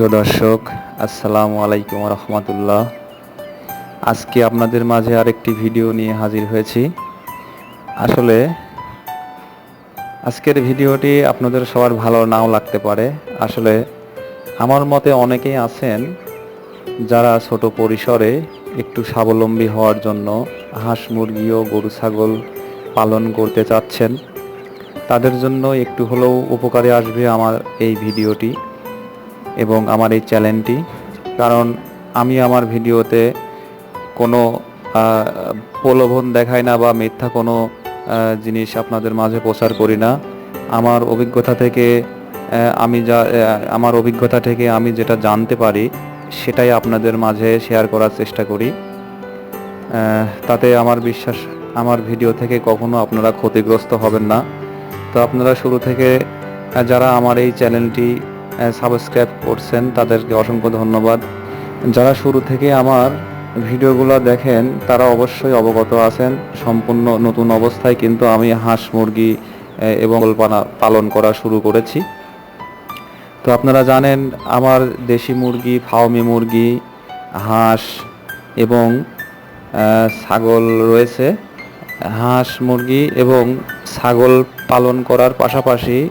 প্রিয় দর্শক, আসসালামু আলাইকুম রহমতুল্লাহ। আজকে আপনাদের মাঝে আরেকটি ভিডিও নিয়ে হাজির হয়েছি। আসলে আজকের ভিডিওটি আপনাদের সবার ভালো নাও লাগতে পারে। আসলে আমার মতে অনেকেই আছেন যারা ছোট পরিসরে একটু স্বাবলম্বী হওয়ার জন্য হাঁস, মুরগি ও গরু, ছাগল পালন করতে চাচ্ছেন। তাদের জন্য একটু হলেও উপকারে আসবে আমার এই ভিডিওটি। এবং আমার এই চ্যানেলটি, কারণ আমি আমার ভিডিওতে কোনো প্রলোভন দেখাই না বা মিথ্যা কোনো জিনিস আপনাদের মাঝে প্রচার করি না। আমার অভিজ্ঞতা থেকে আমি যা আমার অভিজ্ঞতা থেকে আমি যেটা জানতে পারি, সেটাই আপনাদের মাঝে শেয়ার করার চেষ্টা করি। তাতে আমার বিশ্বাস, আমার ভিডিও থেকে কখনো আপনারা ক্ষতিগ্রস্ত হবেন না। তো আপনারা শুরু থেকে যারা আমার এই চ্যানেলটি সাবস্ক্রাইব করছেন, তাদেরকে অসংখ্য ধন্যবাদ। যারা শুরু থেকে আমার ভিডিওগুলো দেখেন, তারা অবশ্যই অবগত আছেন। সম্পূর্ণ নতুন অবস্থায় কিন্তু আমি হাঁস মুরগি এবং পালন- পালন করা শুরু করেছি। তো আপনারা জানেন, আমার দেশি মুরগি ফার্মি মুরগি, হাঁস এবং ছাগল রয়েছে। হাঁস মুরগি এবং ছাগল পালন করার পাশাপাশি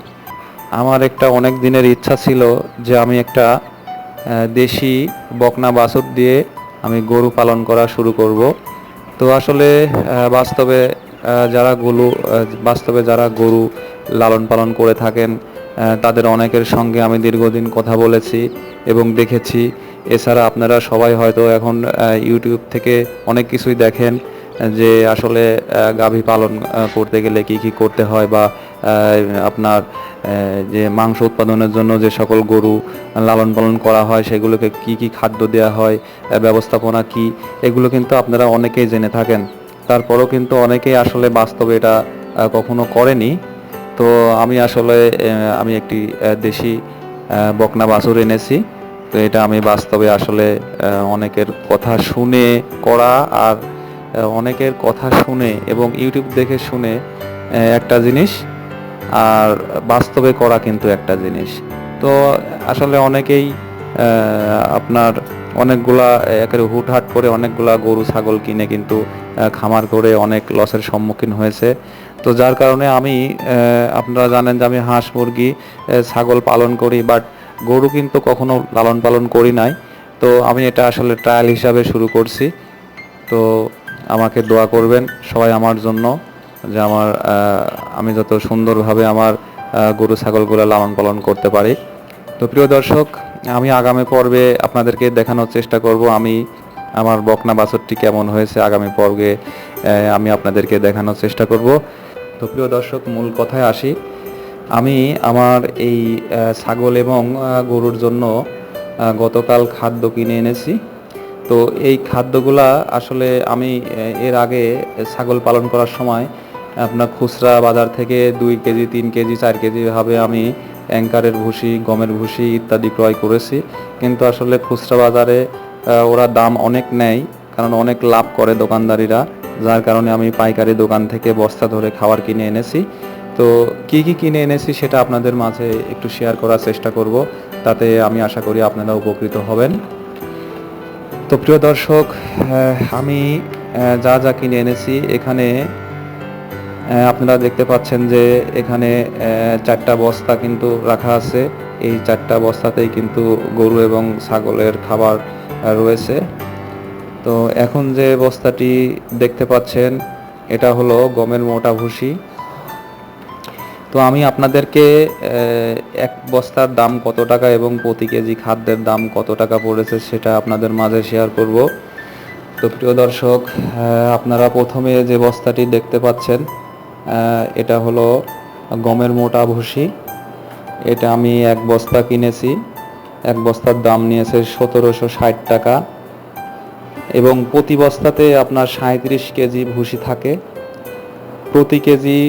আমার একটা অনেক দিনের ইচ্ছা ছিল যে আমি একটা দেশি বকনা বাছুর দিয়ে আমি গরু পালন করা শুরু করব। তো আসলে বাস্তবে যারা গরু বাস্তবে যারা গরু লালন পালন করে থাকেন তাদের অনেকের সঙ্গে আমি দীর্ঘদিন কথা বলেছি এবং দেখেছি। এছাড়া আপনারা সবাই হয়তো এখন ইউটিউব থেকে অনেক কিছুই দেখেন যে আসলে গাভী পালন করতে গেলে কি কি করতে হয় বা আপনার যে মাংস উৎপাদনের জন্য যে সকল গরু লালন পালন করা হয়, সেগুলোকে কি কি খাদ্য দেওয়া হয় ব্যবস্থাপনা কি, এগুলো কিন্তু আপনারা অনেকেই জেনে থাকেন। তারপরেও কিন্তু অনেকেই আসলে বাস্তবে এটা কখনো করেনি। তো আমি আসলে আমি একটি দেশি বকনা বাছুর এনেছি। তো এটা আমি বাস্তবে আসলে অনেকের কথা শুনে করা আর অনেকের কথা শুনে এবং ইউটিউব দেখে শুনে একটা জিনিস আর বাস্তবে করা কিন্তু একটা জিনিস। তো আসলে অনেকেই আপনার অনেকগুলা, একেবারে হুটহাট করে অনেকগুলা গরু, ছাগল কিনে কিন্তু খামার করে অনেক লসের সম্মুখীন হয়েছে। তো যার কারণে আমি আপনারা জানেন যে আমি হাঁস, মুরগি ছাগল পালন করি, বাট গরু কিন্তু কখনো লালন পালন করি নাই। তো আমি এটা আসলে ট্রায়াল হিসাবে শুরু করছি। তো আমাকে দোয়া করবেন সবাই আমার জন্য। যে আমার আমি যত সুন্দরভাবে আমার গরু, ছাগলগুলো লালন পালন করতে পারি। তো প্রিয় দর্শক, আমি আগামী পর্বে আপনাদেরকে দেখানোর চেষ্টা করব আমি আমার বকনা বাছরটি কেমন হয়েছে। আগামী পর্বে আমি আপনাদেরকে দেখানোর চেষ্টা করব। তো প্রিয় দর্শক, মূল কথায় আসি। আমি আমার এই ছাগল এবং গরুর জন্য গতকাল খাদ্য কিনে এনেছি। তো এই খাদ্যগুলা আসলে আমি এর আগে ছাগল পালন করার সময় আপনার খুচরা বাজার থেকে দুই কেজি, তিন কেজি, চার কেজি ভাবে আমি অ্যাঙ্কারের ভুসি, গমের ভুসি ইত্যাদি ক্রয় করেছি। কিন্তু আসলে খুচরা বাজারে ওরা দাম অনেক নেয়, কারণ অনেক লাভ করে দোকানদারিরা, যার কারণে আমি পাইকারি দোকান থেকে বস্তা ধরে খাবার কিনে এনেছি। তো কি কি কিনে এনেছি সেটা আপনাদের মাঝে একটু শেয়ার করার চেষ্টা করব, তাতে আমি আশা করি আপনারা উপকৃত হবেন। তো প্রিয় দর্শক আমি যা যা কিনে এনেছি, এখানে আপনারা দেখতে পাচ্ছেন যে এখানে চারটা বস্তা কিন্তু রাখা আছে। এই চারটা বস্তাতেই কিন্তু গরু এবং ছাগলের খাবার রয়েছে। তো এখন যে বস্তাটি দেখতে পাচ্ছেন, এটা হলো গমের মোটা ভুসি। তো আমি আপনাদেরকে এক বস্তার দাম কত টাকা এবং প্রতি কেজি খাদ্যের দাম কত টাকা পড়েছে সেটা আপনাদের মাঝে শেয়ার করব। তো প্রিয় দর্শক আপনারা প্রথমে যে বস্তাটি দেখতে পাচ্ছেন এটা হলো গমের মোটা ভুসি এটা আমি এক বস্তা কিনেছি, এক বস্তার দাম নিয়েছে সতেরোশো ষাট টাকা। এবং প্রতি বস্তাতে আপনার সাঁত্রিশ কেজি ভুসি থাকে। প্রতি কেজি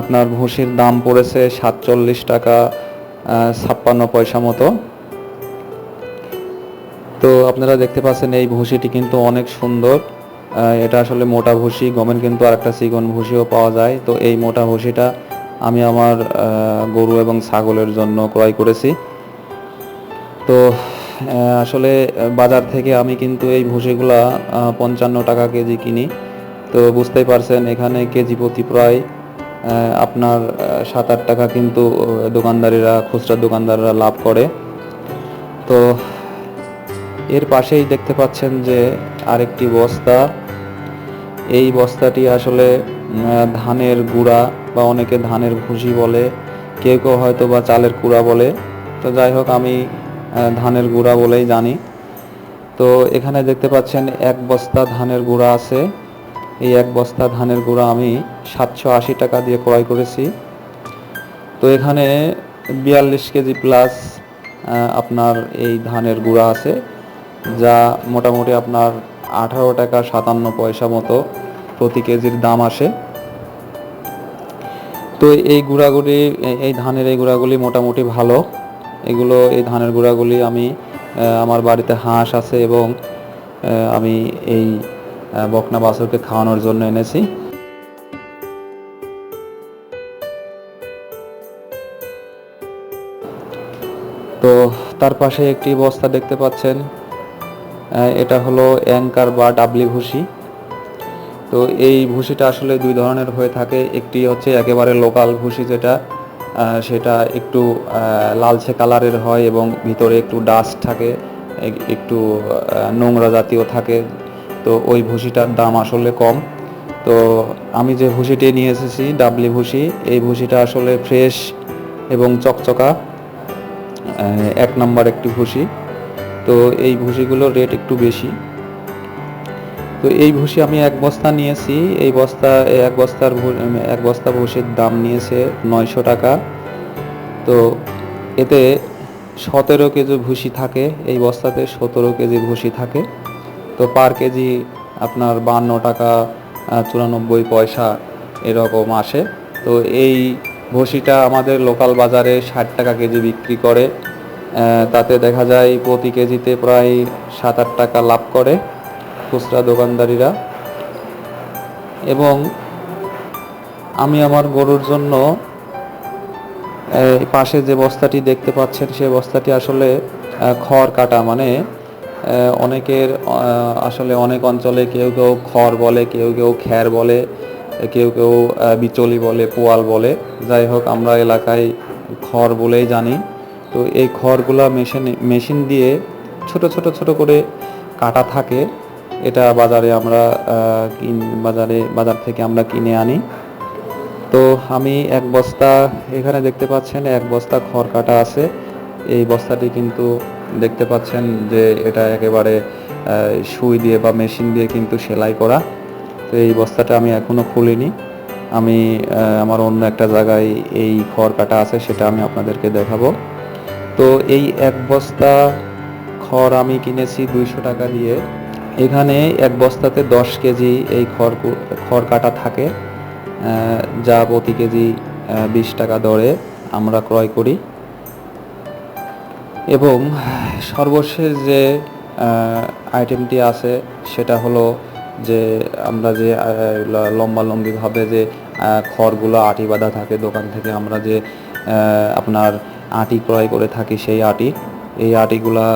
আপনার ভুসির দাম পড়েছে সাতচল্লিশ টাকা ছাপ্পান্ন পয়সা মতো। তো আপনারা দেখতে পাচ্ছেন এই ভুসিটি কিন্তু অনেক সুন্দর। এটা আসলে মোটা ভুসি, গমের কিন্তু আরেকটা চিকন ভুসিও পাওয়া যায়। তো এই মোটা ভুসিটা আমি আমার গরু এবং ছাগলের জন্য ক্রয় করেছি। তো আসলে বাজার থেকে আমি কিন্তু এই ভুসিগুলা পঞ্চান্ন টাকা কেজি কিনি। তো বুঝতেই পারছেন এখানে কেজি প্রতি প্রায় আপনার সাত আট টাকা কিন্তু দোকানদারেরা, খুচরা দোকানদাররা লাভ করে। তো এর পাশেই দেখতে পাচ্ছেন যে আরেকটি বস্তা। এই বস্তাটি আসলে ধানের গুঁড়া বা অনেকে ধানের ভুসি বলে, কেউ কেউ হয়তো বা চালের কুড়া বলে। তো যাই হোক, আমি ধানের গুঁড়া বলেই জানি। তো এখানে দেখতে পাচ্ছেন এক বস্তা ধানের গুঁড়া আছে। এই এক বস্তা ধানের গুঁড়া আমি সাতশো আশি টাকা দিয়ে ক্রয় করেছি। তো এখানে বিয়াল্লিশ কেজি প্লাস আপনার এই ধানের গুঁড়া আছে, যা মোটামুটি আপনার আঠারো টাকা সাতান্ন পয়সা মতো প্রতি কেজির দাম আসে। তো এই গুঁড়াগুলি, এই ধানের এই গুঁড়াগুলি মোটামুটি ভালো। এগুলো, এই ধানের গুঁড়াগুলি আমি আমার বাড়িতে হাঁস আছে এবং আমি এই বকনা বাছুরকে খাওয়ানোর জন্য এনেছি। তো তার পাশে একটি বস্তা দেখতে পাচ্ছেন। এটা হলো অ্যাঙ্কার বা ডাবলি ভুসি তো এই ভুসিটা আসলে দুই ধরনের হয়ে থাকে। একটি হচ্ছে একেবারে লোকাল ভুসি যেটা সেটা একটু লালচে কালারের হয় এবং ভিতরে একটু ডাস্ট থাকে একটু নোংরা জাতীয় থাকে। তো ওই ভুসিটার দাম আসলে কম। তো আমি যে ভুসিটি নিয়ে এসেছি, ডাবলি ভুসি এই ভুসিটা আসলে ফ্রেশ এবং চকচকা এক নম্বর একটি ভুসি তো এই ভুসিগুলোর রেট একটু বেশি। তো এই ভুসি আমি এক বস্তা নিয়েছি, এই বস্তা, এক বস্তার এক বস্তা ভুসির দাম নিয়েছে নয়শো টাকা। তো এতে সতেরো কেজি ভুসি থাকে, এই বস্তাতে সতেরো কেজি ভুসি থাকে। তো পার কেজি আপনার বান্ন টাকা চুরানব্বই পয়সা এরকম আসে। তো এই ভুসিটা আমাদের লোকাল বাজারে ষাট টাকা কেজি বিক্রি করে তাতে দেখা যায় প্রতি কেজিতে প্রায় সাত আট টাকা লাভ করে খুচরা দোকানদারিরা। এবং আমি আমার গরুর জন্য পাশে যে বস্তাটি দেখতে পাচ্ছেন সেই বস্তাটি আসলে খড় কাটা মানে অনেকের আসলে অনেক অঞ্চলে কেউ কেউ খড় বলে, কেউ কেউ খ্যার বলে, কেউ কেউ বিচলি বলে, পোয়াল বলে। যাই হোক, আমরা এলাকায় খড় বলেই জানি। তো এই খড়গুলা মেশিন মেশিন দিয়ে ছোট ছোট ছোট করে কাটা থাকে। এটা বাজারে আমরা বাজারে, বাজার থেকে আমরা কিনে আনি। তো আমি এক বস্তা, এখানে দেখতে পাচ্ছেন, এক বস্তা খড় কাটা আছে। এই বস্তাটি কিন্তু দেখতে পাচ্ছেন যে এটা একেবারে সুই দিয়ে বা মেশিন দিয়ে কিন্তু সেলাই করা। তো এই বস্তাটা আমি এখনও খুলিনি। আমি আমার অন্য একটা জায়গায় এই খড় কাটা আছে, সেটা আমি আপনাদেরকে দেখাবো। তো এই এক বস্তা খড় আমি কিনেছি দুইশো টাকা দিয়ে। এখানে এক বস্তাতে দশ কেজি এই খড় খড় কাটা থাকে। যা প্রতি কেজি বিশ টাকা দরে আমরা ক্রয় করি। এবং সর্বশেষ যে আইটেমটি আছে, সেটা হলো যে, আমরা যে লম্বালম্বিভাবে যে খড়গুলো আটি বাঁধা থাকে, দোকান থেকে আমরা যে আপনার আটি ক্রয় করে থাকি সেই আটি, এই আটিগুলা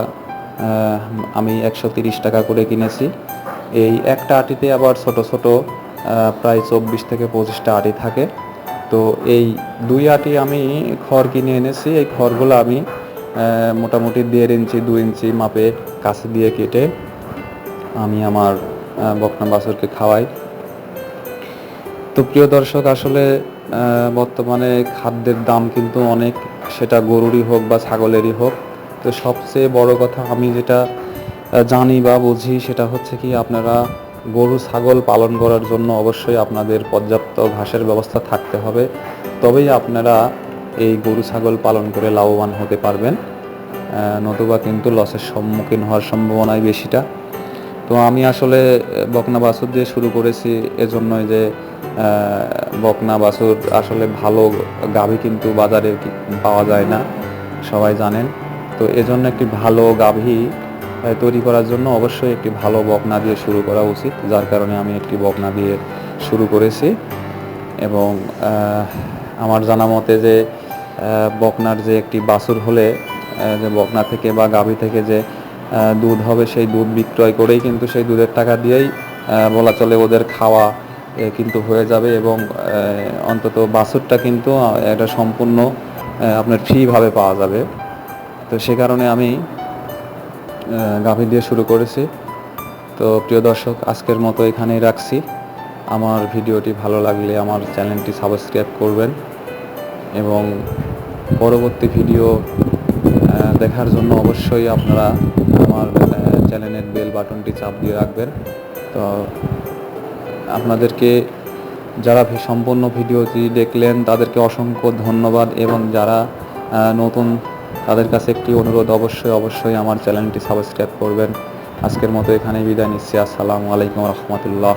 আমি একশো তিরিশ টাকা করে কিনেছি। এই একটা আটিতে আবার ছোট ছোট প্রায় চব্বিশ থেকে পঁচিশটা আটি থাকে। তো এই দুই আটি আমি খড় কিনে এনেছি, এই খড়গুলো আমি মোটামুটি দেড় ইঞ্চি, দু ইঞ্চি মাপে কাছে দিয়ে কেটে আমি আমার বকনা বাছুরকে খাওয়াই। তো প্রিয় দর্শক, আসলে বর্তমানে খাদ্যের দাম কিন্তু অনেক, সেটা গরুরই হোক বা ছাগলেরই হোক। তো সবচেয়ে বড় কথা আমি যেটা জানি বা বুঝি সেটা হচ্ছে কি, আপনারা গরু, ছাগল পালন করার জন্য অবশ্যই আপনাদের পর্যাপ্ত ঘাসের ব্যবস্থা থাকতে হবে। তবেই আপনারা এই গরু ছাগল পালন করে লাভবান হতে পারবেন। নতুবা কিন্তু লসের সম্মুখীন হওয়ার সম্ভাবনাই বেশিটা। তো আমি আসলে বকনা বাছুর দিয়ে শুরু করেছি এজন্যই যে বকনা বাছুর আসলে ভালো গাভী কিন্তু বাজারে পাওয়া যায় না, সবাই জানেন। তো এজন্য একটি ভালো গাভী তৈরি করার জন্য অবশ্যই একটি ভালো বকনা দিয়ে শুরু করা উচিত, যার কারণে আমি একটি বকনা দিয়ে শুরু করেছি। এবং আমার জানা মতে যে বকনার যে একটি বাছুর হলে যে বকনা থেকে বা গাভী থেকে যে দুধ হবে, সেই দুধ বিক্রয় করেই কিন্তু সেই দুধের টাকা দিয়েই বলা চলে ওদের খাওয়া কিন্তু হয়ে যাবে এবং অন্তত বাছুরটা কিন্তু এটা সম্পূর্ণ আপনার ফ্রিভাবে পাওয়া যাবে। তো সে কারণে আমি গাভী দিয়ে শুরু করেছি। তো প্রিয় দর্শক, আজকের মতো এখানেই রাখছি। আমার ভিডিওটি ভালো লাগলে আমার চ্যানেলটি সাবস্ক্রাইব করবেন এবং পরবর্তী ভিডিও দেখার জন্য অবশ্যই আপনারা আমার চ্যানেলের বেল বাটনটি চাপ দিয়ে রাখবেন। তো আপনাদেরকে যারা সম্পূর্ণ ভিডিওটি দেখলেন, তাদেরকে অসংখ্য ধন্যবাদ এবং যারা নতুন, তাদের কাছে একটি অনুরোধ অবশ্যই অবশ্যই আমার চ্যানেলটি সাবস্ক্রাইব করবেন। আজকের মতো এখানেই বিদায় নিচ্ছি। আসসালামু আলাইকুম রহমতুল্লাহ।